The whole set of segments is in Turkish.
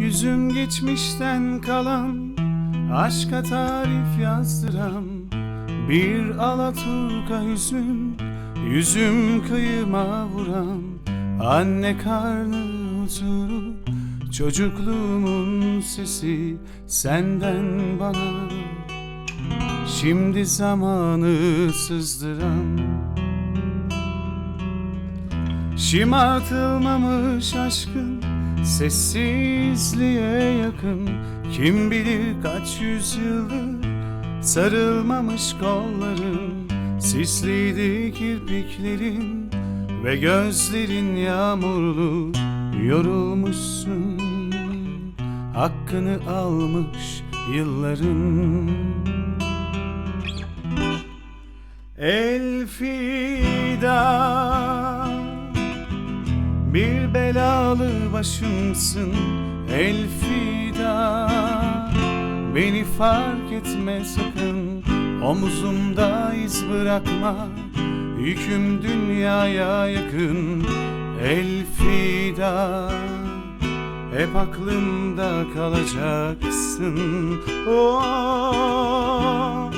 Yüzüm geçmişten kalan Aşka tarif yazdıran Bir alaturka hüzün Yüzüm kıyıma vuran Anne karnı huzuru Çocukluğumun sesi Senden bana. Şimdi zamanı sızdıran Şımartılmamış aşkın Sessizliğe yakın. Kim bilir kaç yüzyıldır Sarılmamış kolların Sisliydi kirpiklerin Ve gözlerin yağmurlu Yorulmuşsun. Hakkını almış yılların. Elfida Bir belalı başımsın Elfida Beni fark etme sakın Omuzumda iz bırakma. Yüküm dünyaya yakın Elfida hep aklımda kalacaksın. Oh,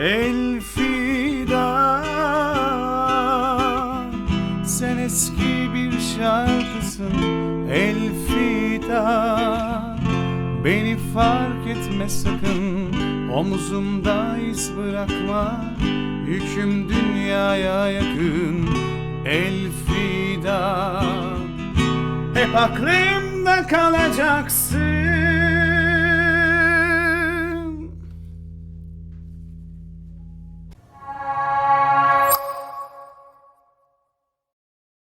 Elfida Sen eski şarkısın Elfida Beni fark etme sakın Omuzumda iz bırakma. Yüküm dünyaya yakın Elfida hep aklımda kalacaksın